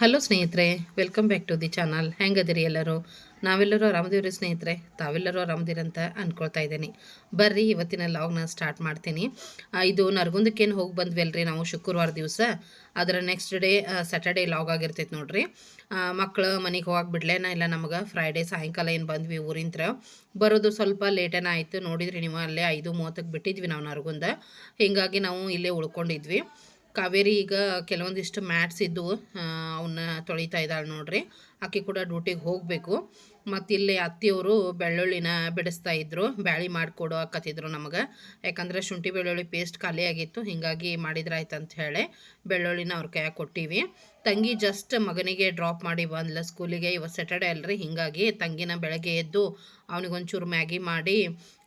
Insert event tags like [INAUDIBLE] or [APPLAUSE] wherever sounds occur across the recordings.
Hello ಸ್ನೇಹಿತರೆ welcome back to the channel ಹೆಂಗದಿರಿ ಎಲ್ಲರೂ? ನಾವೆಲ್ಲರೂ ಆರಾಮದೇವ್ರಿ ಸ್ನೇಹಿತರೆ? ತಾವೆಲ್ಲರೂ ಆರಾಮದಿರಂತ ಅಂದ್ಕೊಳ್ತಾ ಇದ್ದೀನಿ. ಬರ್ರಿ, ಇವತ್ತಿನ ಲಾಗ್ನ ಸ್ಟಾರ್ಟ್ ಮಾಡ್ತೀನಿ. ಇದು ನರಗುಂದಕ್ಕೇನು ಹೋಗಿ ಬಂದ್ವಲ್ರಿ ನಾವು ಶುಕ್ರವಾರ ದಿವಸ? ಅದರ ನೆಕ್ಸ್ಟ್ ಡೇ ಸ್ಯಾಟರ್ಡೇ ಲಾಗ್ ಆಗಿರ್ತೈತೆ ನೋಡ್ರಿ. ಮಕ್ಕಳು ಮನೆಗೆ ಹೋಗಕ್ಕೆ ಬಿಡ್ಲೇನ ಇಲ್ಲ ನಮಗೆ? ಫ್ರೈಡೇ ಸಾಯಂಕಾಲ ಏನು ಬಂದ್ವಿ ಊರಿಂದ ಬರೋದು ಸ್ವಲ್ಪ ಲೇಟೇನ ಆಯಿತು. ನೋಡಿದ್ರಿ ನೀವು ಅಲ್ಲೇ ಐದು ಮೂವತ್ತಕ್ಕೆ ಬಿಟ್ಟಿದ್ವಿ ನಾವು ನರಗುಂದ. ಹೀಗಾಗಿ ನಾವು ಇಲ್ಲೇ ಉಳ್ಕೊಂಡಿದ್ವಿ. ಕಾವೇರಿ ಈಗ ಕೆಲವೊಂದಿಷ್ಟು ಮ್ಯಾಟ್ಸ್ ಇದ್ದು ಅವನ್ನ ತೊಳಿತಾ ಇದ್ದಾಳೆ ನೋಡ್ರಿ. ಆಕೆ ಕೂಡ ಡ್ಯೂಟಿಗೆ ಹೋಗಬೇಕು. ಮತ್ತು ಇಲ್ಲಿ ಅತ್ತಿಯವರು ಬೆಳ್ಳುಳ್ಳಿನ ಬಿಡಿಸ್ತಾ ಇದ್ರು. ಬ್ಯಾಳಿ ಮಾಡಿಕೊಡು ಹಾಕತ್ತಿದ್ರು ನಮಗೆ. ಯಾಕಂದ್ರೆ ಶುಂಠಿ ಬೆಳ್ಳುಳ್ಳಿ ಪೇಸ್ಟ್ ಖಾಲಿ ಆಗಿತ್ತು. ಹೀಗಾಗಿ ಮಾಡಿದ್ರಾಯ್ತು ಅಂತ ಹೇಳಿ ಬೆಳ್ಳುಳ್ಳಿನ ಅವ್ರ ಕೈಯಾಗ ಕೊಟ್ಟಿವಿ. ತಂಗಿ ಜಸ್ಟ್ ಮಗನಿಗೆ ಡ್ರಾಪ್ ಮಾಡಿ ಬಂದ್ಲ ಸ್ಕೂಲಿಗೆ. ಇವತ್ತು ಸ್ಯಾಟರ್ಡೆ ಅಲ್ರಿ. ಹೀಗಾಗಿ ತಂಗಿನ ಬೆಳಗ್ಗೆ ಎದ್ದು ಅವನಿಗೊಂಚೂರು ಮ್ಯಾಗಿ ಮಾಡಿ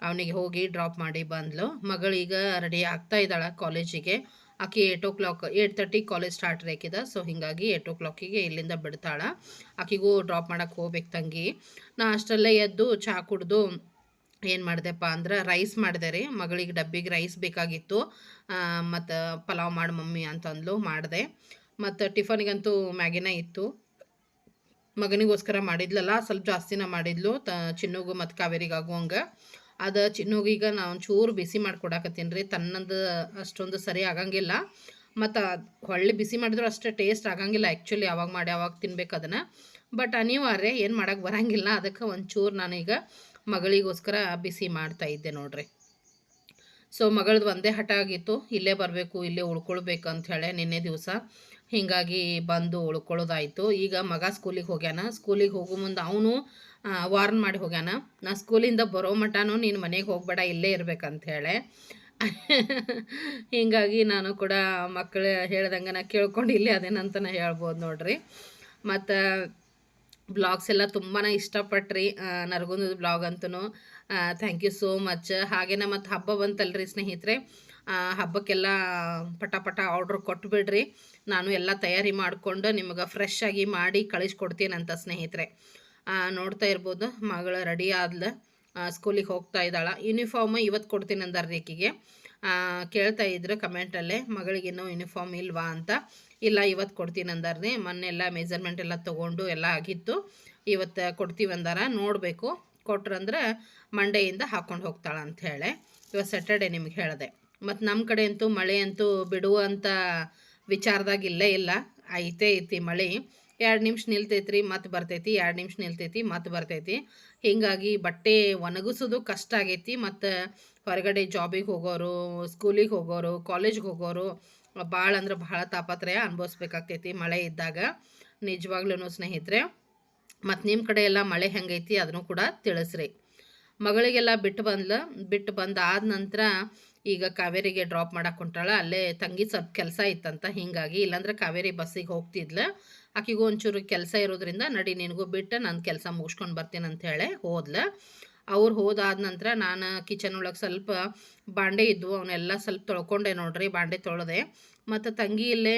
ಅವನಿಗೆ ಹೋಗಿ ಡ್ರಾಪ್ ಮಾಡಿ ಬಂದ್ಲು. ಮಗಳೀಗ ರೆಡಿ ಆಗ್ತಾ ಇದ್ದಾಳೆ ಕಾಲೇಜಿಗೆ. ಆಕೆ eight o'clock eight thirty college start ಆಕಿದ so ಹೀಗಾಗಿ ಏಟ್ ಓ ಕ್ಲಾಕಿಗೆ ಇಲ್ಲಿಂದ ಬಿಡ್ತಾಳೆ. ಆಕೆಗೂ ಡ್ರಾಪ್ ಮಾಡಕ್ಕೆ ಹೋಗ್ಬೇಕು ತಂಗಿ. ನಾ ಅಷ್ಟರಲ್ಲೇ ಎದ್ದು ಚಹಾ ಕುಡ್ದು ಏನು ಮಾಡಿದೆಪ್ಪ ಅಂದ್ರೆ ರೈಸ್ ಮಾಡಿದೆ ರೀ. ಮಗಳಿಗೆ ಡಬ್ಬಿಗೆ ರೈಸ್ ಬೇಕಾಗಿತ್ತು. ಮತ್ತು ಪಲಾವ್ ಮಾಡಿ ಮಮ್ಮಿ ಅಂತಂದ್ಲು ಮಾಡಿದೆ. ಮತ್ತು ಟಿಫನ್ಗಂತೂ ಮ್ಯಾಗಿನ ಇತ್ತು. ಮಗನಿಗೋಸ್ಕರ ಮಾಡಿದ್ಲಲ್ಲ, ಸ್ವಲ್ಪ ಜಾಸ್ತಿನ ಮಾಡಿದ್ಲು. ತ, ಚಿನ್ನಗೂ ಮತ್ತು ಕಾವೇರಿಗೆ ಆಗುವಂಗೆ. ಅದು ಚಿನ್ನೋಗೀಗ ನಾ ಒಂಚೂರು ಬಿಸಿ ಮಾಡ್ಕೊಡಾಕತ್ತೀನಿ ರೀ ತನ್ನದು ಅಷ್ಟೊಂದು ಸರಿ ಆಗಂಗಿಲ್ಲ. ಮತ್ತು ಹೊಳ್ಳಿ ಬಿಸಿ ಮಾಡಿದ್ರು ಅಷ್ಟೇ ಟೇಸ್ಟ್ ಆಗಂಗಿಲ್ಲ ಆ್ಯಕ್ಚುಲಿ ಯಾವಾಗ ಮಾಡಿ ಯಾವಾಗ ತಿನ್ಬೇಕು ಅದನ್ನು. ಬಟ್ ಅನಿವಾರ್ಯ ಏನು ಮಾಡೋಕ್ಕೆ ಬರಂಗಿಲ್ಲ. ಅದಕ್ಕೆ ಒಂಚೂರು ನಾನೀಗ ಮಗಳಿಗೋಸ್ಕರ ಬಿಸಿ ಮಾಡ್ತಾ ಇದ್ದೆ ನೋಡ್ರಿ. ಸೊ ಮಗಳದ್ದು ಒಂದೇ ಹಠ ಆಗಿತ್ತು. ಇಲ್ಲೇ ಬರಬೇಕು, ಇಲ್ಲೇ ಉಳ್ಕೊಳ್ಬೇಕು ಅಂತ ಹೇಳಿ ನಿನ್ನೆ ದಿವಸ ಹೀಗಾಗಿ ಬಂದು ಉಳ್ಕೊಳ್ಳೋದಾಯಿತು ಈಗ ಮಗ ಸ್ಕೂಲಿಗೆ ಹೋಗ್ಯಾನ. ಸ್ಕೂಲಿಗೆ ಹೋಗೋ ಮುಂದೆ ಅವನು ವಾರ್ನ್ ಮಾಡಿ ಹೋಗ್ಯಾನ. ನಾ ಸ್ಕೂಲಿಂದ ಬರೋ ಮಟನೂ ನೀನು ಮನೆಗೆ ಹೋಗ್ಬೇಡ, ಇಲ್ಲೇ ಇರ್ಬೇಕಂತ ಹೇಳಿ. ಹೀಗಾಗಿ ನಾನು ಕೂಡ ಮಕ್ಕಳು ಹೇಳ್ದಂಗೆ ನಾ ಕೇಳ್ಕೊಂಡು ಇಲ್ಲೇ ಅದೇನಂತನೇ ಹೇಳ್ಬೋದು ನೋಡ್ರಿ. ಮತ್ತು ಬ್ಲಾಗ್ಸ್ ಎಲ್ಲ ತುಂಬಾ ಇಷ್ಟಪಟ್ರಿ ನರಗುಂದದ ಬ್ಲಾಗ್ ಅಂತೂ ಥ್ಯಾಂಕ್ ಯು ಸೋ ಮಚ್ ಹಾಗೇನೆ ಮತ್ತು ಹಬ್ಬ ಬಂತಲ್ರಿ ಸ್ನೇಹಿತರೆ. ಹಬ್ಬಕ್ಕೆಲ್ಲ ಪಟ ಪಟ ಆರ್ಡ್ರ್ ಕೊಟ್ಬಿಡ್ರಿ. ನಾನು ಎಲ್ಲ ತಯಾರಿ ಮಾಡಿಕೊಂಡು ನಿಮಗೆ ಫ್ರೆಶ್ ಆಗಿ ಮಾಡಿ ಕಳಿಸ್ಕೊಡ್ತೀನಂತ ಸ್ನೇಹಿತರೆ. ನೋಡ್ತಾ ಇರ್ಬೋದು. ಮಗಳು ರೆಡಿ ಆದ್ಲ. ಸ್ಕೂಲಿಗೆ ಹೋಗ್ತಾ ಇದ್ದಾಳೆ. ಯೂನಿಫಾರ್ಮ್ ಇವತ್ತು ಕೊಡ್ತೀನಿ ಅಂದಾರ್ರಿ ರೇಖಿಗೆ. ಕೇಳ್ತಾ ಇದ್ರು ಕಮೆಂಟಲ್ಲೇ ಮಗಳಿಗಿನ್ನೂ ಯೂನಿಫಾರ್ಮ್ ಇಲ್ವಾ ಅಂತ? ಇಲ್ಲ ಇವತ್ತು ಕೊಡ್ತೀನಿ ಅಂದಾರ್ರಿ ಮೊನ್ನೆಲ್ಲ ಮೆಜರ್ಮೆಂಟ್ ಎಲ್ಲ ತೊಗೊಂಡು ಎಲ್ಲ ಆಗಿತ್ತು. ಇವತ್ತು ಕೊಡ್ತೀವಿ ಅಂದಾರ. ನೋಡಬೇಕು. ಕೊಟ್ರಂದ್ರೆ ಮಂಡೆಯಿಂದ ಹಾಕ್ಕೊಂಡು ಹೋಗ್ತಾಳೆ ಅಂತ ಹೇಳಿ. ಇವತ್ತು ಸ್ಯಾಟರ್ಡೆ ನಿಮ್ಗೆ ಹೇಳಿದೆ. ಮತ್ತು ನಮ್ಮ ಕಡೆ ಅಂತೂ ಮಳೆ ಅಂತೂ ಬಿಡುವಂಥ ವಿಚಾರದಾಗ ಇಲ್ಲೇ ಇಲ್ಲ. ಐತೆ ಐತಿ ಮಳೆ. ಎರಡು ನಿಮಿಷ ನಿಲ್ತೈತ್ರಿ, ಮತ್ತೆ ಬರ್ತೈತಿ, ಎರಡು ನಿಮಿಷ ನಿಲ್ತೈತಿ, ಮತ್ತೆ ಬರ್ತೈತಿ. ಹೀಗಾಗಿ ಬಟ್ಟೆ ಒಣಗಿಸೋದು ಕಷ್ಟ ಆಗೈತಿ, ಮತ್ತು ಹೊರಗಡೆ ಜಾಬಿಗೆ ಹೋಗೋರು ಸ್ಕೂಲಿಗೆ ಹೋಗೋರು ಕಾಲೇಜ್ಗೆ ಹೋಗೋರು ಭಾಳ ಅಂದ್ರೆ ಭಾಳ ತಾಪತ್ರಯ ಅನುಭವಿಸ್ಬೇಕಾಗ್ತೈತಿ ಮಳೆ ಇದ್ದಾಗ. ನಿಜವಾಗ್ಲೂ ಸ್ನೇಹಿತರೆ, ಮತ್ತು ನಿಮ್ಮ ಕಡೆ ಎಲ್ಲ ಮಳೆ ಹೆಂಗೈತಿ ಅದನ್ನು ಕೂಡ ತಿಳಿಸ್ರಿ. ಮಗಳಿಗೆಲ್ಲ ಬಿಟ್ಟು ಬಂದ್ಲ ಬಿಟ್ಟು ಬಂದಾದ ನಂತರ ಈಗ ಕಾವೇರಿಗೆ ಡ್ರಾಪ್ ಮಾಡಕ್ಕೆ ಹೊಂಟಾಳ ಅಲ್ಲೇ ತಂಗಿ ಸ್ವಲ್ಪ ಕೆಲಸ ಇತ್ತಂತ, ಹೀಗಾಗಿ ಇಲ್ಲಾಂದ್ರೆ ಕಾವೇರಿ ಬಸ್ಸಿಗೆ ಹೋಗ್ತಿದ್ಲ. ಆಕಿಗೂ ಒಂಚೂರು ಕೆಲಸ ಇರೋದ್ರಿಂದ ನಡಿ ನಿನಗೂ ಬಿಟ್ಟು ನಾನು ಕೆಲಸ ಮುಗಿಸ್ಕೊಂಡು ಬರ್ತೀನಿ ಅಂತ ಹೇಳಿ ಹೋದ್ಲ. ಅವ್ರು ಹೋದಾದ ನಂತರ ನಾನು ಕಿಚನ್ ಒಳಗೆ ಸ್ವಲ್ಪ ಬಾಂಡೆ ಇದ್ವು ಅವನ್ನೆಲ್ಲ ಸ್ವಲ್ಪ ತೊಳ್ಕೊಂಡೆ ನೋಡ್ರಿ, ಬಾಂಡೆ ತೊಳೆದೆ. ಮತ್ತು ತಂಗಿ ಇಲ್ಲೇ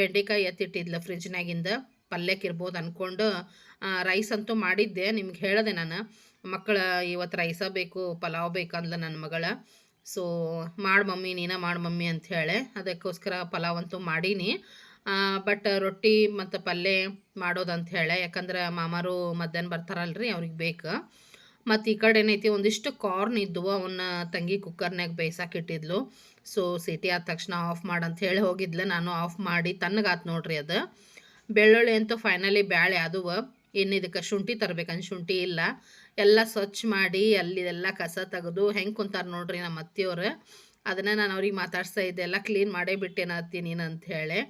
ಬೆಂಡೆಕಾಯಿ ಎತ್ತಿಟ್ಟಿದ್ಲ ಫ್ರಿಜ್ನಾಗಿಂದ ಪಲ್ಯಕ್ಕೆ ಇರ್ಬೋದು ಅಂದ್ಕೊಂಡು ರೈಸ್ ಅಂತೂ ಮಾಡಿದ್ದೆ, ನಿಮ್ಗೆ ಹೇಳಿದೆ ನಾನು. ಮಕ್ಕಳ ಇವತ್ತು ರೈಸ ಬೇಕು, ಪಲಾವ್ ಬೇಕಂದ್ಲ ನನ್ನ ಮಗಳ. ಸೊ ಮಾಡಿ ಮಮ್ಮಿ, ನೀನ ಮಾಡಿ ಮಮ್ಮಿ ಅಂತ ಹೇಳಿ. ಅದಕ್ಕೋಸ್ಕರ ಪಲಾವ್ ಅಂತೂ ಮಾಡೀನಿ. ಬಟ್ ರೊಟ್ಟಿ ಮತ್ತು ಪಲ್ಯ ಮಾಡೋದಂತ ಹೇಳಿ. ಯಾಕಂದ್ರೆ ಮಾಮಾರು ಮಧ್ಯಾಹ್ನ ಬರ್ತಾರಲ್ರಿ, ಅವ್ರಿಗೆ ಬೇಕು. ಮತ್ತು ಈ ಕಡೆ ಏನೈತಿ, ಒಂದಿಷ್ಟು ಕಾರ್ನ್ ಇದ್ವು ಅವನ್ನ ತಂಗಿ ಕುಕ್ಕರ್ನಾಗ ಇಟ್ಟಿದ್ಲು. ಸೊ ಸಿಟಿ ಆದ ತಕ್ಷಣ ಆಫ್ ಮಾಡಂತ ಹೇಳಿ ಹೋಗಿದ್ಲು. ನಾನು ಆಫ್ ಮಾಡಿ ತನ್ನಗಾತ್ ನೋಡ್ರಿ ಅದು. ಬೆಳ್ಳುಳ್ಳಿ ಅಂತೂ ಫೈನಲಿ ಬ್ಯಾಳೆ ಅದುವ ಇನ್ನು ಇದಕ್ಕೆ ಶುಂಠಿ ತರಬೇಕಂದ್ರೆ ಶುಂಠಿ ಇಲ್ಲ. ಎಲ್ಲ ಸ್ವಚ್ಛ ಮಾಡಿ ಅಲ್ಲಿ ಎಲ್ಲ ಕಸ ತೆಗೆದು ಹೆಂಗೆ ಕುಂತಾರೆ ನೋಡ್ರಿ ನಮ್ಮ ಅತ್ತಿಯವ್ರು. ಅದನ್ನು ನಾನು ಅವ್ರಿಗೆ ಮಾತಾಡ್ಸ್ತಾ ಇದ್ದೆ, ಎಲ್ಲ ಕ್ಲೀನ್ ಮಾಡೇ ಬಿಟ್ಟೇನತ್ತಿ ನೀನು ಅಂತ ಹೇಳಿ.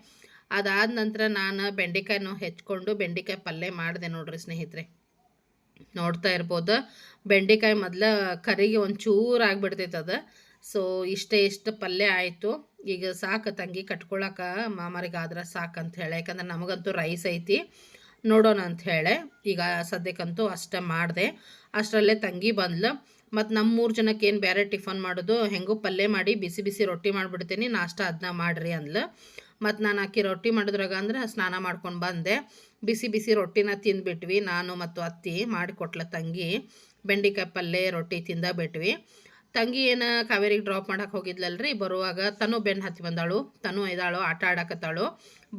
ಅದಾದ ನಂತರ ನಾನು ಬೆಂಡೆಕಾಯಿನೂ ಹೆಚ್ಕೊಂಡು ಬೆಂಡೆಕಾಯಿ ಪಲ್ಯ ಮಾಡಿದೆ ನೋಡ್ರಿ ಸ್ನೇಹಿತರೆ. ನೋಡ್ತಾ ಇರ್ಬೋದು. ಬೆಂಡೆಕಾಯಿ ಮೊದಲ ಕರಿಗೆ ಒಂಚೂರು ಆಗಿಬಿಡ್ತೈತೆ ಅದು. ಸೊ ಇಷ್ಟೇ ಇಷ್ಟು ಪಲ್ಯ ಆಯಿತು. ಈಗ ಸಾಕು ತಂಗಿ ಕಟ್ಕೊಳಕ್ಕೆ ಮಾಮರಿಗಾದ್ರೆ ಸಾಕಂತ ಹೇಳಿ. ಯಾಕಂದ್ರೆ ನಮಗಂತೂ ರೈಸ್ ಐತಿ. ನೋಡೋಣ ಅಂತ ಹೇಳಿ. ಈಗ ಸದ್ಯಕ್ಕಂತೂ ಅಷ್ಟೇ ಮಾಡಿದೆ. ಅಷ್ಟರಲ್ಲೇ ತಂಗಿ ಬಂದ್ಲು. ಮತ್ತು ನಮ್ಮ ಮೂರು ಜನಕ್ಕೆ ಏನು ಬೇರೆ ಟಿಫನ್ ಮಾಡೋದು? ಹೆಂಗೂ ಪಲ್ಯ ಮಾಡಿ ಬಿಸಿ ಬಿಸಿ ರೊಟ್ಟಿ ಮಾಡಿಬಿಡ್ತೀನಿ, ನಾಷ್ಟ ಅದನ್ನ ಮಾಡಿರಿ ಅಂದ್ಲು. ಮತ್ತು ನಾನು ಹಾಕಿ ರೊಟ್ಟಿ ಮಾಡಿದ್ರಾಗ ಅಂದ್ರೆ ಸ್ನಾನ ಮಾಡ್ಕೊಂಡು ಬಂದೆ. ಬಿಸಿ ಬಿಸಿ ರೊಟ್ಟಿನ ತಿಂದುಬಿಟ್ವಿ, ನಾನು ಮತ್ತು ಅತ್ತಿ ಮಾಡಿಕೊಟ್ಲ ತಂಗಿ. ಬೆಂಡೆಕಾಯಿ ಪಲ್ಯ, ರೊಟ್ಟಿ ತಿಂದ ಬಿಟ್ವಿ. ತಂಗಿ ಏನು ಕಾವೇರಿಗೆ ಡ್ರಾಪ್ ಮಾಡಕ್ಕೆ ಹೋಗಿದ್ಲಲ್ರಿ? ಬರುವಾಗ ತನು ಬೆನ್ನು ಹತ್ತಿ ಬಂದಾಳು ತನು ಇದ್ದಾಳು ಆಟ ಆಡಕತ್ತಾಳು.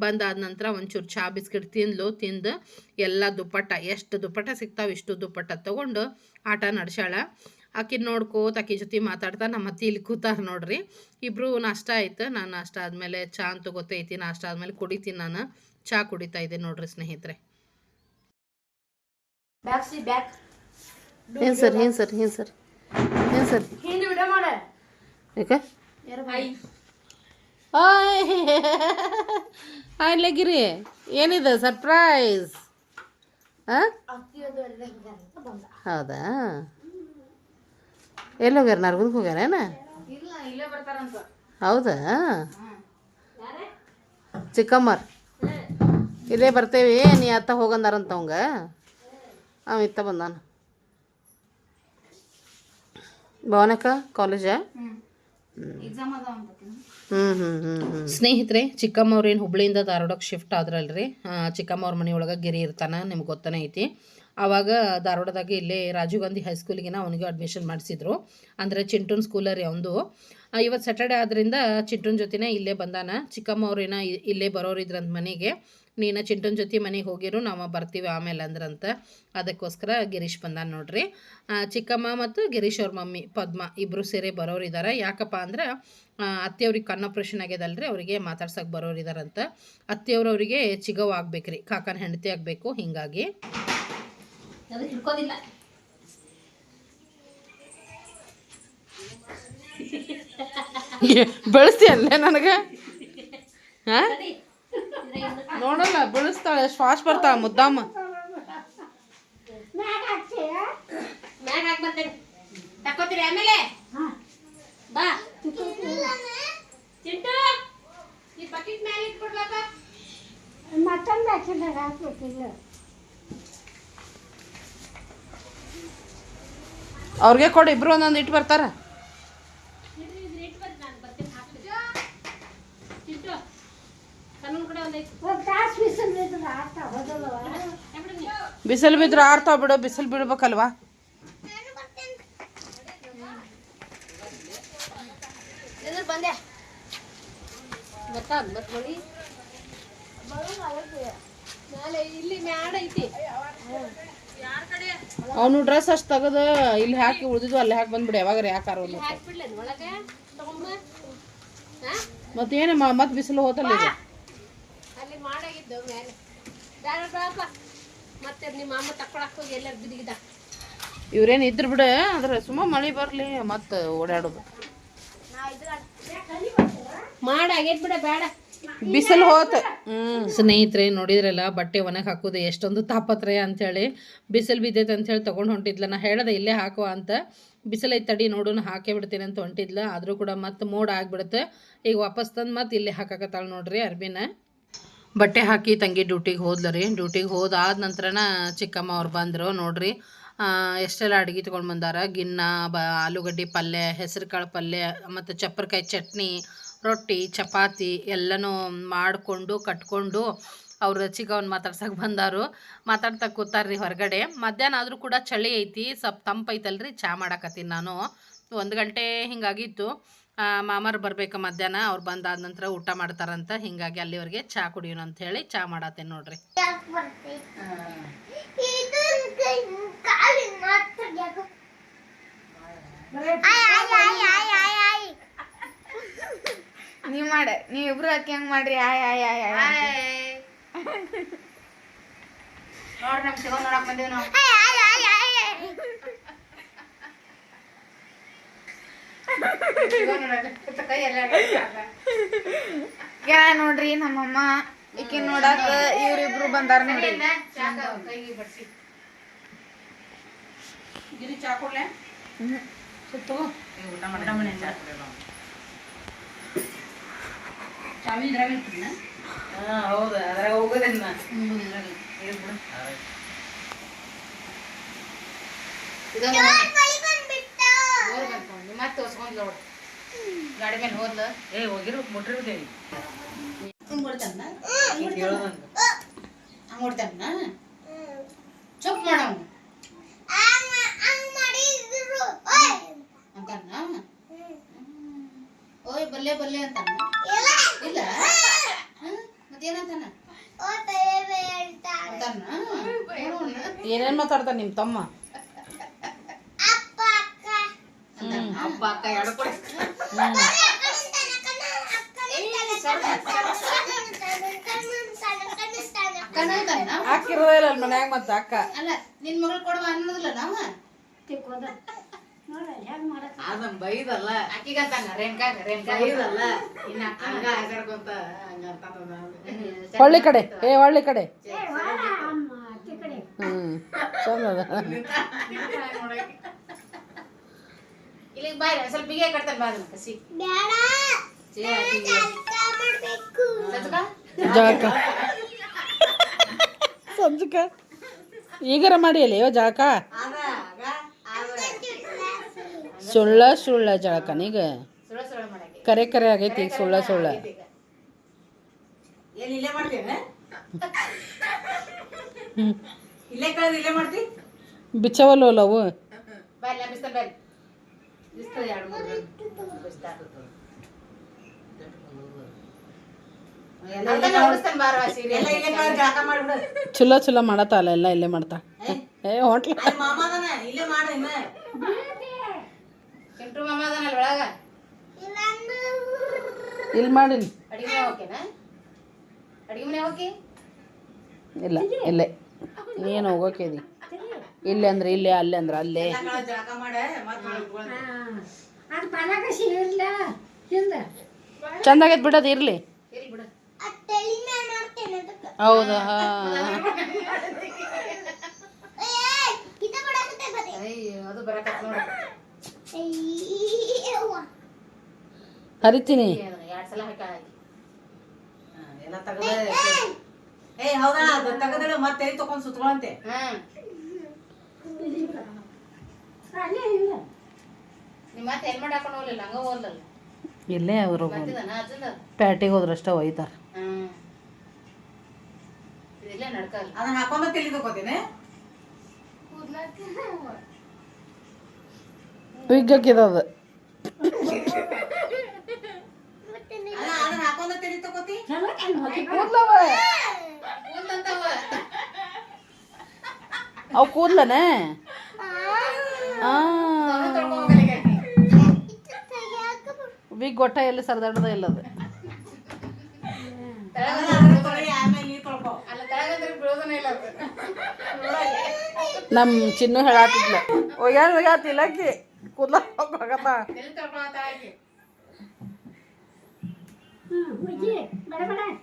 ಬಂದಾದ ನಂತರ ಒಂಚೂರು ಚಹಾ ಬಿಸ್ಕಿಟ್ ತಿಂದ್ಲು ತಿಂದು ಎಲ್ಲ ದುಪ್ಪಟ್ಟ ಎಷ್ಟು ದುಪ್ಪಟ್ಟ ಸಿಗ್ತಾವೆ ಇಷ್ಟು ದುಪ್ಪಟ್ಟ ತೊಗೊಂಡು ಆಟ ನಡ್ಸಾಳ ಆಕಿನ ನೋಡ್ಕೋತ ಆಕಿ ಜೊತೆ ಮಾತಾಡ್ತಾ ನಮ್ಮ ಅತ್ತಿ ಇಲ್ಲಿ ಕೂತಾರ ನೋಡ್ರಿ. ಇಬ್ಬರು ನಾಷ್ಟ ಆಯ್ತು ನಾನು ನಾಷ್ಟ ಆದಮೇಲೆ ಚಹಾ ಅಂತ ಗೊತ್ತೈತಿ ನಾಷ್ಟ ಆದಮೇಲೆ ಕುಡಿತೀನಿ ನಾನು. ಚಾ ಕುಡಿತಾ ಇದ್ದೆ ನೋಡ್ರಿ ಸ್ನೇಹಿತರೆ. ಏನು ಸರ್ ಏನು ಸರ್ ಏನು ಸರ್? ಸರ್. ಯಾಕೆ? ಯಾರು ಬಾಯಿ ಹಾಯ್ ಲಗಿರಿ. ಏನಿದೆ? ಸರ್ಪ್ರೈಸ್ ಹಾಂ ಅಕ್ಕಿಯೋದು ಅಂತ ಬಂದ. ಹೌದಾ? ಎಲ್ಲಿ ಹೋಗ್ಯಾರ ನರ್ಗುಂದಕ್ಕೆ ಹೋಗ್ಯಾರೇನ? ಇಲ್ಲೇ ಬರ್ತಾರಂತ. ಹೌದಾ? ಯಾರೇ? ಚಿಕ್ಕಮ್ಮರ್. ಇಲ್ಲೇ ಬರ್ತೇವಿ. ನೀ ಅತ್ತ ಹೋಗಂದಾರಂತ ಅವಂಗ. ಅವ ಇತ್ತ ಬಂದಾನ. ಭವನಕ್ಕ ಕಾಲೇಜಾ ಎಕ್ಸಾಮ್ ಅದಾವ ಅಂತ ಹ್ಞೂ ಹ್ಞೂ ಹ್ಞೂ ಹ್ಞೂ ಸ್ನೇಹಿತರೆ ಚಿಕ್ಕಮ್ಮವ್ರು ಏನು ಹುಬ್ಳಿಯಿಂದ ಧಾರವಾಡಕ್ಕೆ ಶಿಫ್ಟ್ ಆದ್ರಲ್ರಿ? ಮನೆ ಮನೆಯೊಳಗೆ ಗಿರಿ ಇರ್ತಾನೆ ನಿಮ್ಗೆ ಗೊತ್ತನೇ ಐತಿ. ಆವಾಗ ಧಾರವಾಡದಾಗ ಇಲ್ಲೇ ರಾಜೀವ್ ಗಾಂಧಿ ಹೈಸ್ಕೂಲಿಗೆ ಅವನಿಗೆ ಅಡ್ಮಿಷನ್ ಮಾಡಿಸಿದ್ರು. ಅಂದರೆ ಚಿಂಟೂನ್ ಸ್ಕೂಲರಿ ಅವಂದು ಇವತ್ತು ಸ್ಯಾಟರ್ಡೆ ಆದ್ರಿಂದ ಚಿಂಟೂನ್ ಜೊತೆನೇ ಇಲ್ಲೇ ಬಂದಾನ. ಚಿಕ್ಕಮ್ಮವ್ರೇನ ಇಲ್ಲೇ ಬರೋರಿದ್ರಂತ ಮನೆಗೆ ನೀನು ಚಿಂಟನ್ ಜೊತೆ ಮನೆಗೆ ಹೋಗಿರು ನಾವು ಬರ್ತೀವಿ ಆಮೇಲೆ ಅಂದ್ರಂತ. ಅದಕ್ಕೋಸ್ಕರ ಗಿರೀಶ್ ಬಂದಾನ ನೋಡ್ರಿ. ಚಿಕ್ಕಮ್ಮ ಮತ್ತು ಗಿರೀಶ್ ಅವ್ರ ಮಮ್ಮಿ ಪದ್ಮ ಇಬ್ಬರು ಸೇರಿ ಬರೋರಿದ್ದಾರೆ ಯಾಕಪ್ಪ ಅಂದ್ರೆ ಅತ್ತೆ ಅತ್ತೆಯವ್ರಿಗೆ ಕಣ್ಣು ಆಪ್ರೇಷನ್ ಆಗ್ಯದಲ್ರಿ ಅವರಿಗೆ ಮಾತಾಡ್ಸಕ್ಕೆ ಬರೋರಿದಾರಂತ ಅತ್ತೆಯವ್ರು ಅವರಿಗೆ ಚಿಗವ್ ಆಗ್ಬೇಕ್ರಿ ಕಾಕನ ಹೆಂಡತಿ ಆಗಬೇಕು ಹಿಂಗಾಗಿ. ಅದು ಹಿಡ್ಕೋದಿಲ್ಲ. ಬೆಳೆಸ್ತಿ ಅಲ್ಲೇ ನನಗೆ? ಹಾಂ ನೋಡಲ್ಲ ಬೀಳಿಸ್ತಾಳೆ. ಎಷ್ಟು ಫಾಸ್ಟ್ ಬರ್ತಾಳೆ ಮುದ್ದಾಮ. ಮ್ಯಾಗ ಹಾಕಿ ಬರ್ತೇನೆ. ತಕ್ಕೋತೀರಿ ಆಮೇಲೆ? ಬಾ. ಚಿಂಟು ಈ ಬಕೆಟ್ ಮೇಲೆ ಇಟ್ಕೊಡ್ಲಪ್ಪ. ಮತ್ತೊಂದು ಹಾಕಿದಾಗ ಹಾಕ್ಬೇಕಿಲ್ಲ ಅವ್ರಿಗೆ ಕೊಡಿ ಇಬ್ರು ಒಂದೊಂದು ಇಟ್ಟು ಬರ್ತಾರ ಚಿಂಟು ಕಣ್ಣನ್ ಕಡೆ ಒಂದೈತಿ ಒಂದು ತಾಸು ಬಿಸಿಲು ಇದ್ರೆ ಆಗ್ತಾ ಹೋದಲ್ವ ಬಿಸಿಲು ಬಿದ್ರೆ ಆರ್ತಾವ ಬಿಡು ಬಿಸಿಲು ಬೀಳ್ಬೇಕಲ್ವಾ? ಅವನು ಡ್ರೆಸ್ ಅಷ್ಟು ತೆಗೆದ ಇಲ್ಲಿ ಹಾಕಿ ಉಳಿದಿದ್ವು ಅಲ್ಲಿ ಹಾಕಿ ಬಂದ್ಬಿಡಿ ಯಾವಾಗ ಯಾಕಾರ ಹಾ? ಮತ್ತೇನು ಮತ್ತೆ ಬಿಸಿಲು ಹೋತಲ್ಲ ಇದು ಮತ್ತೆ ನಿಮ್ಮ ಅಮ್ಮ ತಕೊಳಕ್ ಹೋಗಿ ಎಲ್ಲರೂ ಬಿದ್ದಿಗಿದ್ದ ಇವ್ರೇನು ಇದ್ರ ಬಿಡು ಆದ್ರೆ ಸುಮ್ಮ ಮಳೆ ಬರಲಿ ಮತ್ತೆ ಓಡಾಡೋದು. ಮಾಡಾಗೈತ್ ಬಿಡ ಬೇಡ. ಬಿಸಿಲು ಹೋತ. ಸ್ನೇಹಿತರೆ ನೋಡಿದ್ರಲ್ಲ ಬಟ್ಟೆ ಒಣಗಿ ಹಾಕೋದು ಎಷ್ಟೊಂದು ತಾಪತ್ರಯ ಅಂತೇಳಿ ಬಿಸಿಲು ಬಿದ್ದೈತೆ ಅಂತೇಳಿ ತೊಗೊಂಡು ಹೊಂಟಿದ್ಲ. ನಾ ಹೇಳ್ದೆ ಇಲ್ಲೇ ಹಾಕುವ ಅಂತ. ಬಿಸಿಲೈತೆ ಐತೆ ತಡಿ ನೋಡು ಹಾಕೇ ಬಿಡ್ತೀನಿ ಅಂತ ಹೊಂಟಿದ್ಲ. ಆದರೂ ಕೂಡ ಮತ್ತೆ ಮೋಡ ಆಗಿಬಿಡುತ್ತೆ. ಈಗ ವಾಪಸ್ ತಂದು ಮತ್ತೆ ಇಲ್ಲೇ ಹಾಕಕತ್ತಾಳ ನೋಡ್ರಿ ಅರ್ಬಿನ. ಬಟ್ಟೆ ಹಾಕಿ ತಂಗಿ ಡ್ಯೂಟಿಗೆ ಹೋದ್ಲ ರೀ. ಡ್ಯೂಟಿಗೆ ಹೋದಾದ ನಂತರನ ಚಿಕ್ಕಮ್ಮ ಅವ್ರು ಬಂದರು. ನೋಡ್ರಿ ಎಷ್ಟೆಲ್ಲ ಅಡುಗೆ ತೊಗೊಂಡು ಬಂದಾರ? ಗಿನ್ನ, ಬ, ಆಲೂಗಡ್ಡೆ ಪಲ್ಯ ಹೆಸರು ಕಾಳು ಪಲ್ಯ, ಮತ್ತು ಚಪ್ಪರಕಾಯಿ ಚಟ್ನಿ, ರೊಟ್ಟಿ, ಚಪಾತಿ ಎಲ್ಲನೂ ಮಾಡಿಕೊಂಡು, ಕಟ್ಕೊಂಡು ಅವ್ರು ಚಿಕ್ಕವನ್ ಮಾತಾಡ್ಸಕ್ಕೆ ಬಂದಾರು. ಮಾತಾಡ್ತಾ ಕೂತಾರ್ರಿ ಹೊರಗಡೆ. ಮಧ್ಯಾಹ್ನ ಆದರೂ ಕೂಡ ಚಳಿ ಐತಿ. ಸ್ವಲ್ಪ ತಂಪೈತಲ್ರಿ ಚಾ ಮಾಡಾಕತ್ತೀನಿ ನಾನು. ಒಂದು ಗಂಟೆ ಹಿಂಗಾಗಿತ್ತು. ಮಾಮಾರು ಬರ್ಬೇಕು ಮಧ್ಯಾಹ್ನ ಅವ್ರು ಬಂದಾದ ನಂತರ ಊಟ ಮಾಡ್ತಾರಂತ ಹಿಂಗಾಗಿ ಅಲ್ಲಿವರೆಗೆ ಚಾ ಕುಡಿಯೋಣ ಅಂತ ಹೇಳಿ ಚಾ ಮಾಡತ್ತೇನೆ ನೋಡ್ರಿ. ನೀವ್ ಮಾಡ ನೀವ್ ಇಬ್ರು ಹಾಕಿ ಹೆಂಗ್ ಮಾಡ್ರಿ ಆಯ್ ಆಯ್ ಆಯ್ ಆಯ್ ನೋಡ್ರಿ ನಮ್ ಸಿಗೋ ನೋಡಕ್ ಬಂದೇವ್ ನಾವು. ಯಾ ನೋಡ್ರಿ ನಮ್ಮಮ್ಮ ಈಕಿ ನೋಡಾಕ ಇವ್ರಿಬ್ರು ಬಂದಾರ ನೋಡ್ರಿ. ಕೈಗೆ ಬಡ್ಸಿ ಗಿರಿ ಚಾ ಕೊಡ್ಲೆ? ಚಾವಿ ಇದ್ರಾಗ ಇಟ್ಟಿದ್ನ ಹೌದು ಅದ್ರಾಗ ಹೋಗೋದನ್ನ ಹ್ಮ್ ಇದ್ರಾಗ ಐತಿ. ಬೋರ್ ಬಂತು ಮತ್ತೆ ತೋರ್ಸ್ಕೊಂಡ್ ನೋಡ್. ಗಾಡಿ ಮೇಲೆ ಹೋದ್ಲ? ಏ ಹೋಗಿರೋ ಮುಟ್ಟಿರ್ದೇವಿ ಹಂಗ್. ಬಿಡ್ತಾನ ಚುಪ್ ಮಾಡವ್ ಅಂತಾನ? ಓಯ್ ಬಲ್ಲೆ ಬಲ್ಲೆ ಅಂತ ಇಲ್ಲ? ಮತ್ತೇನಂತಾನ? ಏನೇನ್ ಮಾತಾಡ್ತಾನ ಏನೇನು ಮಾತಾಡ್ತಾನೆ ನಿಮ್ಮ ತಮ್ಮ ಅಂತಾನ? ಅಪ್ಪ ಅಕ್ಕ ಎರಡು ಕೊಡಿ. ಇಲ್ಲ ಮನ್ಯಾಗ ಮತ್ತೆ ಅಕ್ಕ. ಅಲ್ಲ ನಿನ್ ಮಗಳು ಕೊಡುವ ಅನ್ನೋದಿಲ್ಲ ನಾವ? ಅದನ್ ಬೈದಲ್ಲ. ಇನ್ನ ಹಂಗ ಹಂಗ ಹೊಳ್ಳಿ ಕಡೆ. ಏ ಹೊಳ್ಳಿ ಕಡೆ. ಹ್ಮ್. ಚಂದ ಇಲ್ಲಿಗೆ ಬಾಯ್ ಸ್ವಲ್ಪ ಬಿಗೆ ಕಟ್ತಾರೆ ಬಾ ಅದನ್ನ ಕಸಿ ಜಾಕ ಜಳಕ [LAUGHS] ಸಂಜಕ ಈಗರ ಮಾಡಿ ಅಲ್ಲಿಯೋ ಜಾಕ ಜಳಕ ಸುಳ್ಳ ಸುಳ್ಳ. ಜಳಕನೀಗ ನೀಗ. ಕರೆ ಕರೆ ಆಗೈತಿ ಈಗ ಸುಳ್ಳ ಸುಳ್ಳ. ಬಿಚ್ಚವಲ್ಲ ಅವು ಬಾಯ್ ಇಲ್ಲ ಬಿಸ್ತಾರ ಬಾಯ್ ಬಿಸ್ತಾರ ಎರಡು ಮೂರು ಬಿಸ್ತಾರ ಅದನ್ನ ಉಳಿಸ್ತಾನೆ ಬಾರೋ ಆ ಸೀರೆ ಎಲ್ಲ ಎರಡು ಮಾಡ್ಬಿಡು ಚಲೋ ಮಾಡತ್ತ ಅಲ್ಲ ಎಲ್ಲ ಇಲ್ಲೇ ಮಾಡ್ತಾ ಏ ಹೊಂಟ್ಲ ಇಲ್ಲೇ ಮಾಡು ಇಲ್ಲಿ ಇಲ್ಲ ಇಲ್ಲೇ ಏನು ಹೋಗೋಕೇದಿ ಇಲ್ಲೇ ಅಂದ್ರೆ ಇಲ್ಲೇ ಅಲ್ಲೇ ಅಂದ್ರೆ ಅಲ್ಲೇ. ಚಂದಾಗೈತ್ ಬಿಡೋದು ಇರ್ಲಿ. ಹೌದು? ಹಾ. ಅಯ್ಯೋ ಅದು ಬರಕತ್ತ ನೋಡು. ಹರಿತೀನಿ. ಎಲ್ಲ ತಗದ. ಏ ಹೌದಾ? ತಗದಳು ಮತ್ತೆ ಎಲ್ಲಿ ತಕೊಂಡ್ ಇಲ್ಲ. ನಿಮ್ಮ ಮತ್ತೆ ಹೆಲ್ಮೆಟ್ ಹಾಕೊಂಡು ಹೋಗ್ಲಿಲ್ಲ? ಹಂಗ ಹೋಗ್ಲಲ್ಲ? ಇಲ್ಲೇ ಅವರು ಮತ್ತಿದಾನ ಅಜ್ಜದ? ಪ್ಯಾಟಿಗೆ ಹೋದ್ರಷ್ಟ ಒಯ್ತಾರ. ಹ್ಮ್ ಇದಿಲ್ಲ ನಡ್ಕಲ್ಲ ಅದನ್ನ ಹಾಕೊಂಡ ತೆಲಿ ತಗೋತಿ ಕೂದಂತವ ಅವು ಕೂದ್ಲನೆ? ಅಲ್ಲ ಗೊಟ್ಟ ಬೀಳೋದನೇ ಇಲ್ಲ ಅದು. ನಮ್ಮ ಚಿನ್ನು ಹೇಳಾತಿದ್ಲ ಕೂದ್ಲ ಹೋಗತ್ತ ಎಲ್ಲಿ ತೊಳ್ಕೊಳತ್ತ ಆಕಿ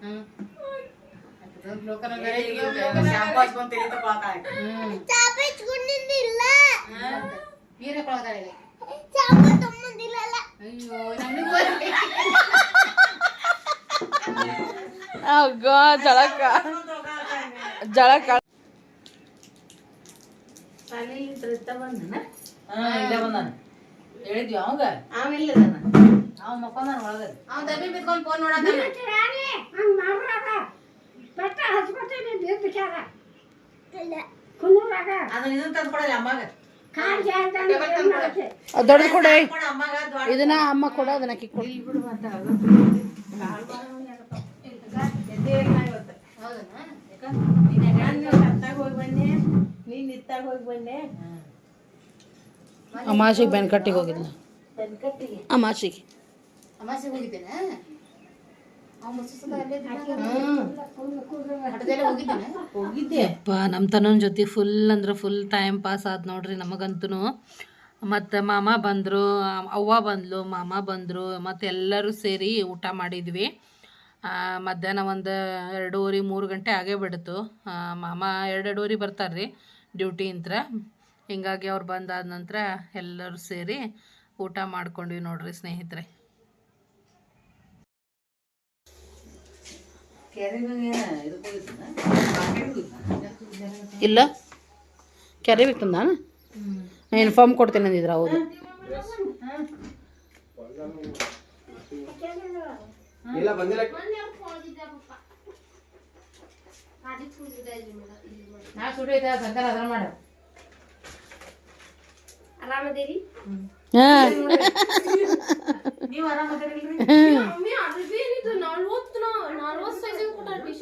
ಹ್ಮ್. ಶಾಂಪೂ ಹಚ್ಕೊಂಡ್ ಆಕಿ. ಹ್ಮ್ ನೀರ್ ಈಗ. ಅಯ್ಯೋ ನಮ್ಗೆ ಆಗ ಜಳಕ. ಜಳಕ. ಹಾ ಇಲ್ಲೇ ಬಂದಾನ. ಹೇಳಿದ್ವಿ ಅವಂಗ? ಆಮೇಲೆ ಅವ ಮಕ್ಕೊಂದಾನ ಒಳಗ ಅವ್ನ್ ದಬ್ಬಿ ಬಿದ್ಕೊಂಡ್ ಫೋನ್ ನೋಡತ್ತಾನ ಅದನ್ನ ಇದನ್ನ ತಂದು ಕೊಡಲ್ಲ ಅಮ್ಮಾಗ. ದೊಡ್ಡದು ಕೊಡೆ. ಇದನ್ನ ಅಮ್ಮ ಕೊಡ ಅದನ್ನ ಅಕ್ಕಿ ಕೊಡು. ಅಮಾಸಿಗೆ ಬೆನ್ಕಟ್ಟಿಗೆ ಹೋಗಿದ್ಲ ಅಮಾಸಿಗೆ ಅಮಾಸಿಗೆ ಹೋಗಿದ್ದೇನೆ ಅವ್ನು ಮುಸುಸದ ಅಲ್ಲೇ ಹಠದಲ್ಲೇ ಹೋಗಿದ್ದೇನೆ ಹೋಗಿದ್ದೆ ಯಪ್ಪ ನಮ್ಮ ತನನ ಜೊತೆ ಫುಲ್ ಅಂದ್ರೆ ಫುಲ್ ಟೈಮ್ ಪಾಸ್ ಆದ್ ನೋಡ್ರಿ ನಮಗಂತೂ ಮತ್ತು ಮಾಮ ಬಂದರು ಅವ್ವ ಬಂದ್ಲು ಮಾಮ ಬಂದರು ಮತ್ತು ಎಲ್ಲರೂ ಸೇರಿ ಊಟ ಮಾಡಿದ್ವಿ. ಆ, ಮಧ್ಯಾಹ್ನ ಒಂದು ಎರಡೂವರೆ ಮೂರು ಗಂಟೆ ಆಗೇ ಬಿಡ್ತು. ಆ, ಮಾಮ ಎರಡೆರಡೂವರೆ ಬರ್ತಾರೆ ರೀ ಡ್ಯೂಟಿ ಇಂತ್ರ. ಹಿಂಗಾಗಿ ಅವ್ರು ಬಂದಾದ ನಂತರ ಎಲ್ಲರೂ ಸೇರಿ ಊಟ ಮಾಡ್ಕೊಂಡ್ವಿ ನೋಡ್ರಿ ಸ್ನೇಹಿತರೆ. ಇಲ್ಲ. ಕ್ಯಾರಿ ನಾನು ಫಾರ್ಮ್ ಕೊಡ್ತೀನಿ ಅಂದಿದ್ರ ಹೌದು ಆರಾಮದೇರಿ ಹಾಂ.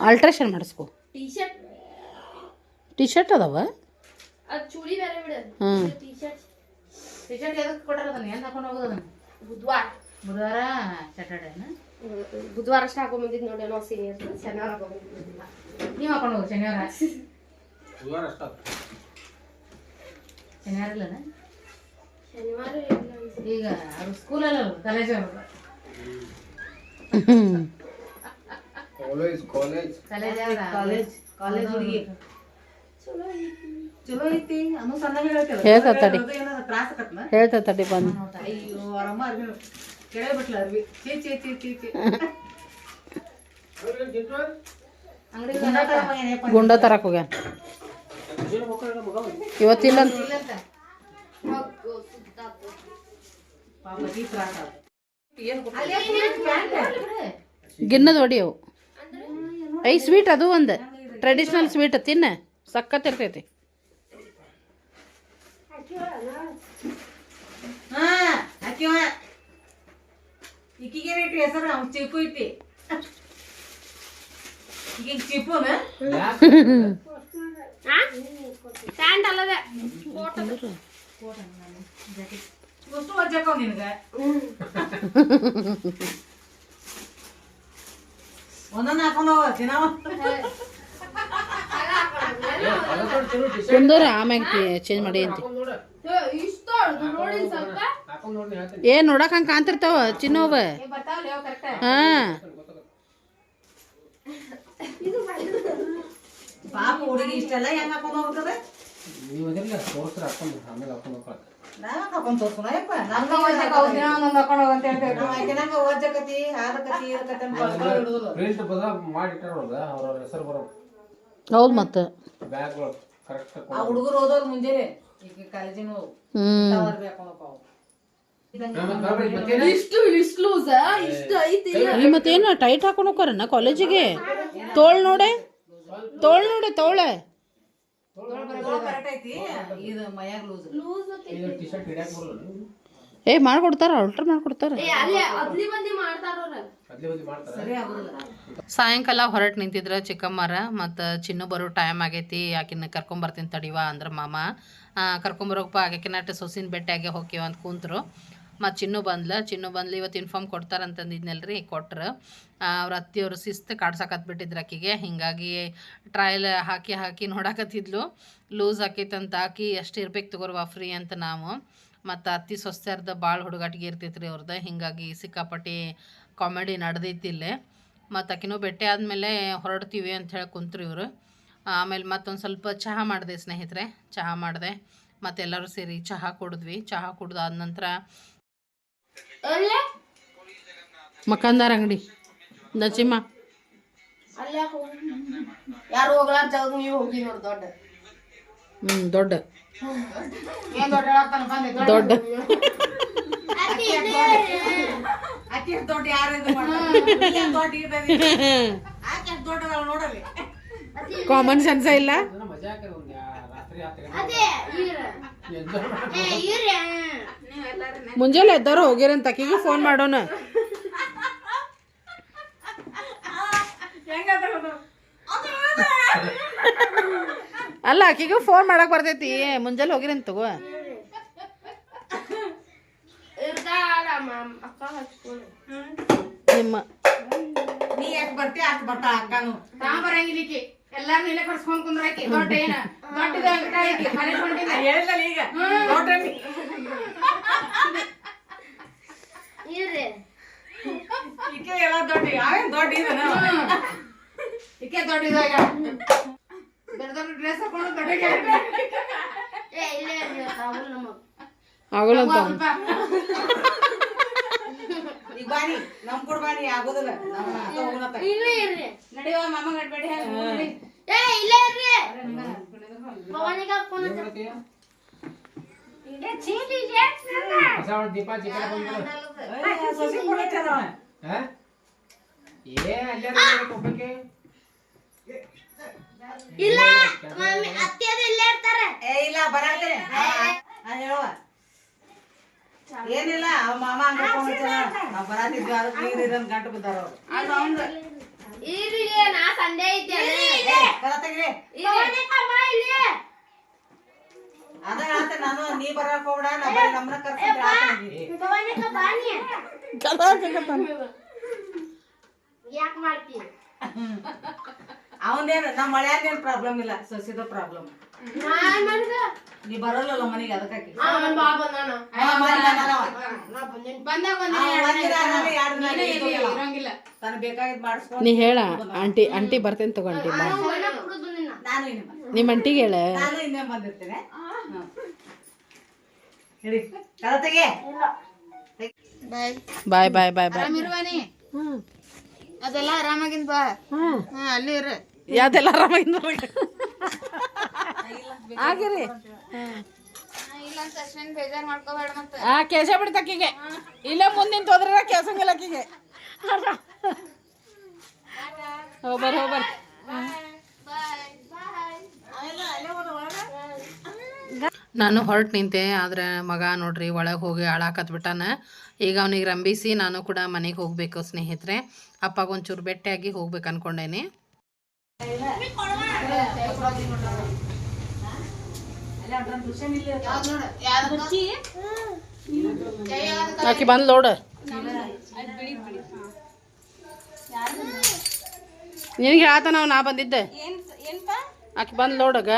ಆಲ್ಟ್ರೇಷನ್ ಮಾಡಿಸ್ಕೊ ಟಿ ಶರ್ಟ್ ಟಿ ಶರ್ಟ್ ಅದಾವ? ಅದು ಚೂರಿ ಬೇರೆ ಬಿಡ ಹ್ಮ್. ಟಿ ಶರ್ಟ್ ಟಿ ಶರ್ಟ್ ಎದಕ್ಕೆ ಕೊಟ್ಟಾರ ಅದನ್ನ? ಹಾಕೊಂಡು ಹೋಗೋದನ್ನ ಬುಧವಾರ. ಬುಧವಾರ ಸ್ಯಾಟರ್ಡೇನ ಬುಧವಾರ ಅಷ್ಟೇ ಹಾಕೊಂಡ್ ಬಂದಿದ್ ನೋಡಿ ನಾವು ಸೀನಿಯರ್ ಶನಿವಾರ ನೀವ್ ಹಾಕೊಂಡು ಹೋಗಿ ಶನಿವಾರ? [LAUGHS] ಶನಿವಾರ ಇಲ್ಲನ? ಈಗ ಅವ್ರು ಸ್ಕೂಲಲ್ಲ ಕಾಲೇಜ್ ಅವ್ರು college college college college college ಹುಡುಗಿ. ಚಲೋ ಐತಿ. ಅನ್ನು ಸಣ್ಣ ಹೇಳ್ತೇವೆ ಹೇಳ್ತಾ ತಡಿ. ಏನಾರ ತ್ರಾಸ ಆಕತ್ನ ಹೇಳ್ತಾ ತಡಿ ಬಂದು. ಅಯ್ಯೋ ಅವರಮ್ಮ ಅರ್ಬಿ ಕೆಳಗೆ ಬಿಟ್ಲ ಅರ್ಬಿ ಚೀ ಚೀ ಚೀ ಚೀ ಚೀ ಅಂಗಡಿ ಗುಂಡ ತರಕ್ ಹೋಗ್ಯಾನ ಇವತ್ತಿಲ್ಲ ಅಂತ ಪಾಪ ಈ ತ್ರಾಸ ಏನು ಗಿನ್ನದ ಒಡಿಯವು ಐ ಸ್ವೀಟ್ ಅದು ಒಂದು. ಟ್ರೆಡಿಷ್ನಲ್ ಸ್ವೀಟ್ ತಿನ್ನ. ಸಖತ್ ಇರ್ತೈತಿ. ಹಾ ಹಾಕಿವ ಈಕಿಗೆ ಸ್ಟ್ಯಾಂಡ್ ಅಲ್ಲದೆ. ಅಷ್ಟು ವಜ್ಜಾಕವ್ ನಿನಗ? ಒಂದೊಂದು ಹಾಕೊಂಡು ಹೋಗ ದಿನ ಕುಂದೂರ ಆಮ್ಯಾಗ ಚೇಂಜ್ ಮಾಡಿ ಅಂತ. ಇಷ್ಟ ನೋಡಿ ಸ್ವಲ್ಪ. ಹಾಕೊಂಡ್ ನೋಡಿ ಹೇಳ್ತೀನಿ ಏ ನೋಡಕ್ ಹಂಗ ಕಾಣ್ತಿರ್ತಾವ ಚಿನ್ನೋವ ಹಾ. ಪಾಪ ಹುಡುಗಿ ಇಷ್ಟೆಲ್ಲ ಹೆಂಗ್ ಹಾಕೊಂಡು ಹೋಗ್ತದೆ ನೀವು ಅದಿರಲ್ಲ ತೋರ್ಸ್ರ ಹಾಕೊಂಡು ಆಮೇಲೆ ಹಾಕೊಂಡು ಹೋಗ್ಕೊಳಕ್ಕೆ ಹೌದು ಮತ್ತೆ. ಬ್ಯಾಗ್ಗಳು ಕರೆಕ್ಟ್ ಆ ಹುಡುಗರು ಓದೋರು ಮುಂಜಾನೆ ಈಗ ಕಾಲೇಜಿನ ಮತ್ತೇನು? ಟೈಟ್ ಹಾಕೊಂಡು ಹೋಗ್ತಾರನ್ನ ಕಾಲೇಜಿಗೆ? ತೋಳ್ ನೋಡೆ ತೋಳ್ ನೋಡೆ ತೋಳೆ. ಏ ಮಾಡ್ಕೊಡ್ತಾರ ಅಲ್ಟ್ರ್ ಮಾಡ್ಕೊಡ್ತಾರ. ಏ ಅಲ್ಲೇ ಬಂದಿ ಮಾಡ್ತಾರ ಅದ್ಲಿ ಬದ್ಲಿ ಮಾಡ್ತಾರೆ? ಸರಿ ಆಗುದಿಲ್ಲ. ಸಾಯಂಕಾಲ ಹೊರಟು ನಿಂತಿದ್ರ ಚಿಕ್ಕಮ್ಮರ ಮತ್ತು ಚಿನ್ನು ಬರೋ ಟೈಮ್ ಆಗೈತಿ ಆಕಿನ ಕರ್ಕೊಂಬರ್ತೀನಿ ತಡಿವಾ ಅಂದ್ರೆ ಮಾಮ. ಕರ್ಕೊಂಬರೋಕಪ್ಪ ಆಕಿನಟ್ಟು ಸೊಸಿನ ಬೆಟ್ಟಾಗೆ ಹೋಗ್ಯವ ಅಂತ ಕೂತ್ರು. ಮತ್ತು ಚಿನ್ನು ಬಂದ್ಲ, ಚಿನ್ನು ಬಂದ್ಲು ಇವತ್ತು ಇನ್ಫಾರ್ಮ್ ಕೊಡ್ತಾರಂತಂದಿದ್ನಲ್ರಿ ಕೊಟ್ರು. ಅವ್ರ ಅತ್ತಿಯವರು ಶಿಸ್ತು ಕಾಡ್ಸಕತ್ಬಿಟ್ಟಿದ್ರು ಆಕಿಗೆ ಹಿಂಗಾಗಿ ಟ್ರಯಲ್ ಹಾಕಿ ಹಾಕಿ ನೋಡಕತ್ತಿದ್ಲು. ಲೂಸ್ ಆಕೈತಂತ ಹಾಕಿ ಎಷ್ಟು ಇರ್ಬೇಕು ತಗೋರ್ವ ಫ್ರೀ ಅಂತ ನಾವು. ಮತ್ತು ಅತ್ತಿ ಸೊಸ್ತ್ಯಾರ್ದ ಭಾಳ ಹುಡುಗಾಟಿಗೆ ಇರ್ತೈತೆ ರೀ ಅವ್ರದ್ದು ಹಿಂಗಾಗಿ ಸಿಕ್ಕಾಪಟ್ಟಿ ಕಾಮಿಡಿ ನಡೆದೈತಿ ಇಲ್ಲೇ. ಮತ್ತು ಆಕಿನೂ ಭೇಟಿ ಆದಮೇಲೆ ಹೊರಡ್ತೀವಿ ಅಂತ ಹೇಳಿ ಕುಂತ್ರು ಇವರು. ಆಮೇಲೆ ಮತ್ತೊಂದು ಸ್ವಲ್ಪ ಚಹಾ ಮಾಡಿದೆ ಸ್ನೇಹಿತರೆ. ಚಹಾ ಮಾಡಿದೆ. ಮತ್ತೆಲ್ಲರೂ ಸೇರಿ ಚಹಾ ಕುಡಿದ್ವಿ. ಚಹಾ ಕುಡ್ದಾದ ನಂತರ ಮಕಂದಾರ ಅಂಗಡಿ. ನಚಿಮ್ಮ. ಅಲ್ಲೇ ಯಾರು ಹೋಗ್ಲಾರ ಜಾಗ ನೀವು ಹೋಗಿ ನೋಡಿ ದೊಡ್ಡ. ದೊಡ್ಡ. ಏನ್ ದೊಡ್ಡ ದೊಡ್ಡ. ಯಾರು ಕಾಮನ್ ಸೆನ್ಸ ಇಲ್ಲ? ಮುಂಜಾನೆ ಎದ್ದಾರ ಹೋಗಿರಂತ ಆಕಿಗೆ ಫೋನ್ ಮಾಡೋಣ. ಅಲ್ಲ ಆಕಿಗೆ ಫೋನ್ ಮಾಡಕ್ ಬರ್ತೈತಿ. ಮುಂಜಾನೆ ಹೋಗಿರಂತ ತಗೋ. ನಿಮ್ಮ ನೀ ಯಾಕೆ ಬರ್ತೀಯ ಆಕೆ ಬರ್ತಾ ಅಕ್ಕನು. ಬರಂಗಿಲ್ಲ ಎಲ್ಲಾರು ಇಲ್ಲೇ ಕರ್ಸ್ಕೊಂಡ್ ಕುಂದ್ರಾಕಿ ದೊಡ್ಡ ಏನ ದೊಡ್ಡದ ಹೇಳಿಲ್ಲ ಈಗ? ದೊಡ್ಡ ಈಕೆ ಎಲ್ಲ ದೊಡ್ಡ ದೊಡ್ಡ ಇದನ? ಈಕೆ ದೊಡ್ಡ ಇದಾಗ ದೊಡ್ಡ ದೊಡ್ಡ ಡ್ರೆಸ್ ಹಾಕೊಂಡು ದೊಡ್ಡ ಏ ಇಲ್ಲೇ ಇರ್ರಿ ಅವಳು ನಮ್ಮ ಆಗೋಲ್ಲ ಅಂತ. ಈಗ ಬಾನಿ ನಮ್ ಕೂಡ ಬಾನಿ ಆಗೋದಿಲ್ಲ. ನಮ್ಮ ಅಕ್ಕ ಹೋಗೋಣತ್ತ. ಇಲ್ಲೇ ಇರ್ರಿ. ನಡಿಯವ್ವ ಮಾಮ ಗಡ್ಬೇಡಿ ಏ ಇಲ್ಲೇ ಇರ್ರಿ ಭವಾನಿಗೆ ಹಾಕೊಂಡು ಇಲ್ಲೇ ಚೀಲಿ ಒಂದು ದೀಪ ಚಿಕ್ಕ ಬಂದ್ಬಿಡು. ಸೊಸಿ ಕೂಡ ಚೆನ್ನವ ಹಾ ಏ ಅಲ್ಲೇ ಒಬ್ಬಕ್ಕೆ ಇಲ್ಲ ಮಮ್ಮಿ ಅತ್ತೆ ಅದು ಇಲ್ಲೇ ಇರ್ತಾರೆ. ಏ ಇಲ್ಲ ಬರಾಕ್ತಾರೆ ಹೇಳುವ ಏನಿಲ್ಲ ಅವ ಮಾಮ ಹಂಗ ನಾವ್ ಬರಾತಿದ್ವಿ ಅದಕ್ಕೆ ನೀರ್ ಇರಂಗ್ ಗಂಟು ಬಿದ್ದಾರ. ನಾ ಸಂಡೆ ಅದ ಹೇಳ್ತ ನಾನು ನೀ ಬರಾಕ್ ಹೋಗ್ಬೇಡ ನಾ ಬರೀ ನಮ್ಮನ್ನ ಕರ್ಕೊಂಡು ಯಾಕೆ ಮಾಡ್ತೀನಿ ಅವನೇನು ನಮ್ಮ ಮಳ್ಯಾನೇನ್ ಪ್ರಾಬ್ಲಮ್ ಇಲ್ಲ ಸಸಿದ ಪ್ರಾಬ್ಲಮ್ ನೀ ಬರಲ್ಲ ಮನೆಗೆ ಬಂದಾನ. ನಾ ಹೇಳ ಆಂಟಿ ಆಂಟಿ ಬರ್ತೇನೆ ತಗೊಂಡಿ ನಿಮ್ಮ ಅಂಟಿಗೆ ಹೇಳ. ನಾನು ಇನ್ನೇ ಬಂದಿರ್ತೇನೆ. ಬಾಯ್ ಬಾಯ್ ಬಾಯ್ ಬಾಯ್ ಆರಾಮಿರುವಾನಿ ಅದೆಲ್ಲ ಆರಾಮಾಗಿನ್ ಬಾ. ಹಾ ಅಲ್ಲಿ ಇರು. ಯಾವ್ದೆಲ್ಲ ಆರಾಮಾಗಿಂದ ಆಗಿರಿ ಇಲ್ಲ ಅಂತ ಅಷ್ಟೇನ್ ಬೇಜಾರ್ ಮಾಡ್ಕೋಬೇಡ ಮತ್ತೆ. ಆ ಕೆಲಸ ಬಿಡ್ತಕ್ಕಿಗೆ ಇಲ್ಲ ಮುಂದಿನ ಹೋದ್ರೆ ಕೆಲ್ಸಂಗಿಲ್ಲ ಆಕಿಗೆ ಹೋಗ್ಬರ್ ಹೋಗ್ಬರ್ ನಾನು ಹೊರಟು ನಿಂತೆ, ಆದರೆ ಮಗ ನೋಡ್ರಿ ಒಳಗೆ ಹೋಗಿ ಹಾಳಾಕತ್ಬಿಟ್ಟಾನ ಈಗ ಅವನಿಗೆ ರಂಬಿಸಿ ನಾನು ಕೂಡ ಮನೆಗೆ ಹೋಗಬೇಕು ಸ್ನೇಹಿತರೆ. ಅಪ್ಪಾಗ ಒಂಚೂರು ಬೆಟ್ಟಿಯಾಗಿ ಹೋಗ್ಬೇಕು ಅನ್ಕೊಂಡೇನಿ. ಆಕಿ ಬಂದು ನೋಡು ನಿನಗೆ ಆತನ ನಾ ಬಂದಿದ್ದೆ. ಆಕಿ ಬಂದು ನೋಡಗ.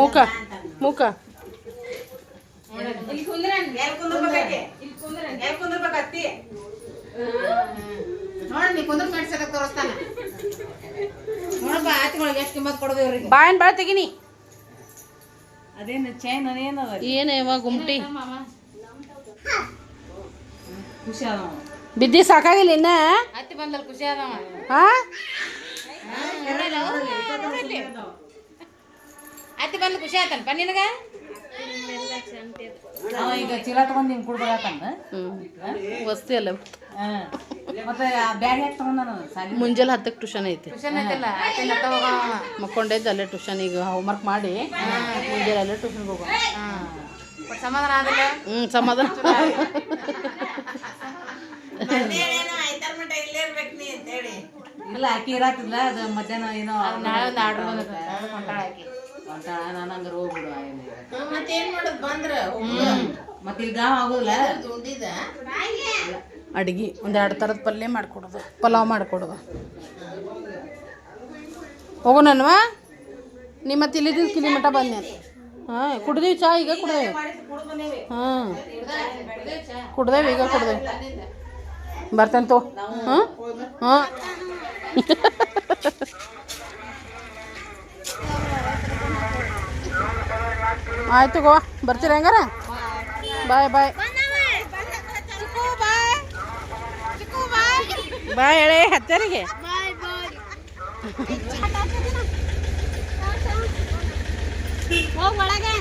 ಮುಖ ಮುಖ ಬಾಯನ್ ಬಾಳ ತೆಗಿನಿ. ಅದೇನು ಚೈನ್ ಅದೇನದ ಗುಮ್ಟಿ ಖುಷಿ ಅದ ಬಿದ್ದಿ ಸಾಕಾಗಿಲ್ಲ ಇನ್ನ? ಅತ್ತಿ ಬಂದಲ್ ಖುಷಿ ಆದವ. ಹಾ ಅತ್ತಿ ಬಂದ್ ಖುಷಿ ಆತನಪ್ಪ ನಿನಗ? ಅವ ಈಗ ಚೀಲ ತಗೊಂಡ್ ನಿಂಗೆ ಕುಡ್ಬರತ್ತಂದ ವಸ್ತಿ ಅಲ್ಲ ಮತ್ತೆ ಬ್ಯಾಗ್ ಯಾಕೆ ತಗೊಂಡಾನ ಸಾಲಿ? ಮುಂಜಾನೆ ಹತ್ತಕ್ಕೆ ಟ್ಯೂಷನ್ ಐತಿ. ಮಕ್ಕೊಂಡೈತೆ ಅಲ್ಲೇ ಟ್ಯೂಷನ್ ಈಗ ಹೋಮ್ವರ್ಕ್ ಮಾಡಿ ಮುಂಜಾನೆ ಅಲ್ಲೇ ಟ್ಯೂಷನ್ಗೆ ಹೋಗೋ ಸಮಾಧಾನ ಆದ್ರೆ ಹ್ಞೂ ಸಮಾಧಾನ. ಇಲ್ಲ ಅಕ್ಕಿ ಇರಾತಿಲ್ಲ ಅದು ಮಧ್ಯಾಹ್ನ ಏನೋ ನಾಳೆ ಒಂದು ಆರ್ಡರ್ ಹೊಂಟಾಳ ನಾನು ಹಂಗಾರೆ ಹೋಗ್ಬಿಡು ಮತ್ತೇನ್ ಮಾಡೋದು ಬಂದ್ರ? ಮತ್ತೆ ಇಲ್ಲಿ ಗಾವ್ ಆಗೋದಿಲ್ಲ? ಅಡ್ಗೆ ಒಂದೆರಡು ಥರದ ಪಲ್ಯ ಮಾಡಿಕೊಡೋದು ಪಲಾವ್ ಮಾಡಿಕೊಡೋದು. ಹೋಗೋಣವಾ ನಿಮ್ಮ ಮತ್ತೆ ಇಲ್ಲಿದ್ದ ಕಿಲಿಮಠ ಬಂದೆ ಹಾಂ ಕುಡ್ದೀವಿ ಚಾ ಈಗ ಕುಡ್ದೇವಿ. ಹಾಂ. ಕುಡ್ದೇವಿ ಈಗ ಕುಡ್ದೇವಿ. ಬರ್ತೇನೆ ತೋ ಹಾಂ ಹಾಂ ಆಯ್ತು ಗೋ ಬರ್ತೀರ ಹೆಂಗಾರ ಬಾಯ್ ಬಾಯ್ ಬಾಯ್ ಹೇಳಿ ಹತ್ತರಿಗೆ ಬಾಯ್ ಬಾಯ್ ಹೋಗ್ ಒಳಗೆ